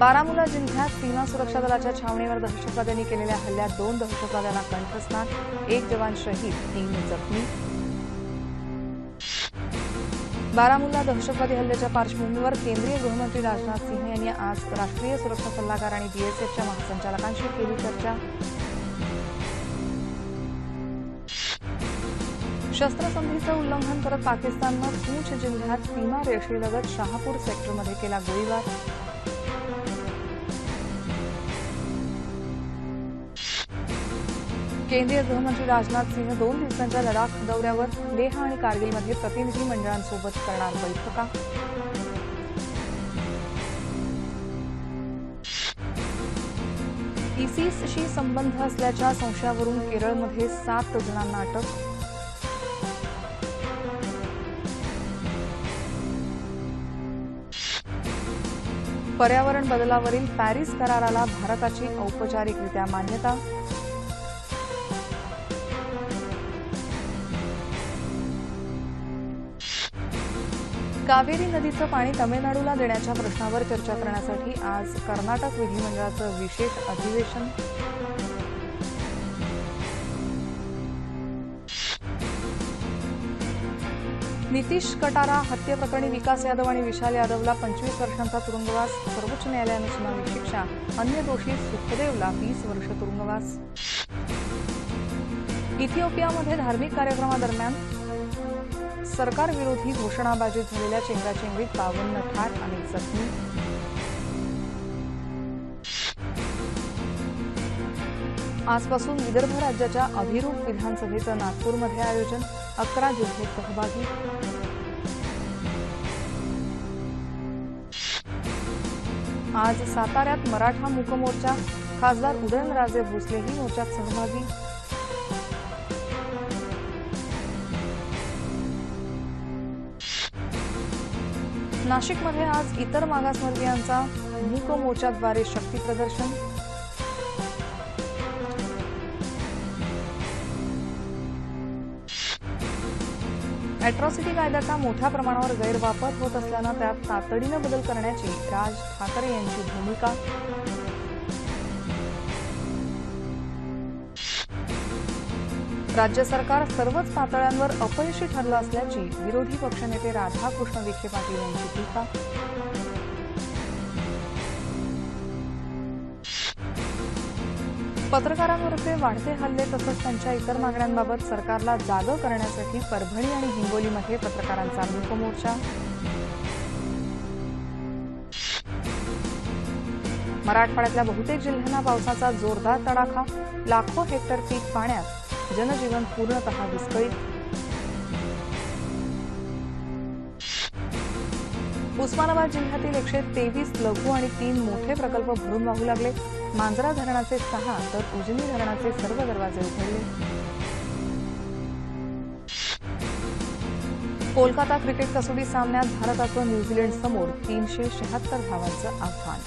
बारामुला जिल्ह्यात सीमा सुरक्षा दलाच्या छावणीवर दहशतवाद्यांनी केलेल्या हल्ल्यात दोन दहशतवाद्यांना कंठस्नान एक जवान शहीद तीन जखमी. बारामुल्ला दहशतवादी हल्ल्याच्या पार्श्वभूमीवर केंद्रीय गृहमंत्री राजनाथ सिंह यांनी आज राष्ट्रीय सुरक्षा सल्लागार आणि बीएसएफच्या महासंचालकांशी केली चर्चा. शस्त्रसंधीचं उल्लंघन करत पाकिस्ताननं पूंछ जिल्ह्यात सीमा रेषेलगत शहापूर सेक्टरमध्ये केला गोळीबार. केंद्रीय गृहमंत्री राजनाथ सिंह दोन दिवसांच्या लडाख दौऱ्यावर लेह आणि कारगिलमध्ये प्रतिनिधी मंडळांसोबत करणार बैठका. इसिसशी संबंध असल्याच्या संशयावरून केरळमध्ये सात जणांना अटक. पर्यावरण बदलावरील पॅरिस कराराला भारताची औपचारिकरित्या मान्यता. कावेरी नदीचं पाणी तमिळनाडूला देण्याच्या प्रश्नावर चर्चा करण्यासाठी आज कर्नाटक विधिमंडळाचं विशेष अधिवेशन. नितीश कटारा हत्येप्रकरणी विकास यादव आणि विशाल यादवला पंचवीस वर्षांचा तुरुंगवास. सर्वोच्च न्यायालयानं सुनावली शिक्षा. अन्य दोषी सुखदेवला वीस वर्ष तुरुंगवास. इथिओपियामध्ये धार्मिक कार्यक्रमादरम्यान सरकारविरोधी घोषणाबाजी झालेल्या चेंगराचेंगरीत बावन्न ठार आणि जखमी. आजपासून विदर्भ राज्याच्या अभिरूप विधानसभेचं नागपूरमध्ये आयोजन अकरा जिल्हे सहभागी. आज साताऱ्यात मराठा मूकमोर्चा खासदार उदयनराजे भोसलेही मोर्चात सहभागी. नाशिकमध्ये आज इतर मागासवर्गीयांचा मूक मोर्चाद्वारे शक्ती प्रदर्शन. अॅट्रॉसिटी कायद्याचा मोठ्या प्रमाणावर गैरवापर होत असल्यानं त्यात तातडीनं बदल करण्याची राज ठाकरे यांची भूमिका. राज्य सरकार सर्वच पातळ्यांवर अपयशी ठरलं असल्याची विरोधी पक्षनेते राधाकृष्ण विखे पाटील यांची टीका. पत्रकारांवरचे वाढते हल्ले तसंच त्यांच्या इतर मागण्यांबाबत सरकारला जागं करण्यासाठी परभणी आणि हिंगोलीमध्ये पत्रकारांचा मूकमोर्चा मराठवाड्यातल्या बहुतेक जिल्ह्यांना पावसाचा जोरदार तडाखा लाखो हेक्टर पीक पाण्यात जनजीवन पूर्णतः विस्कळीत. उस्मानाबाद जिल्ह्यातील एकशे तेवीस लघु आणि तीन मोठे प्रकल्प भरून वाहू लागले. मांजरा धरणाचे सहा तर उजनी धरणाचे सर्व दरवाजे उघडले. कोलकाता क्रिकेट कसोटी सामन्यात भारताचं न्यूझीलंड समोर तीनशे शहात्तर धावांचं आव्हान.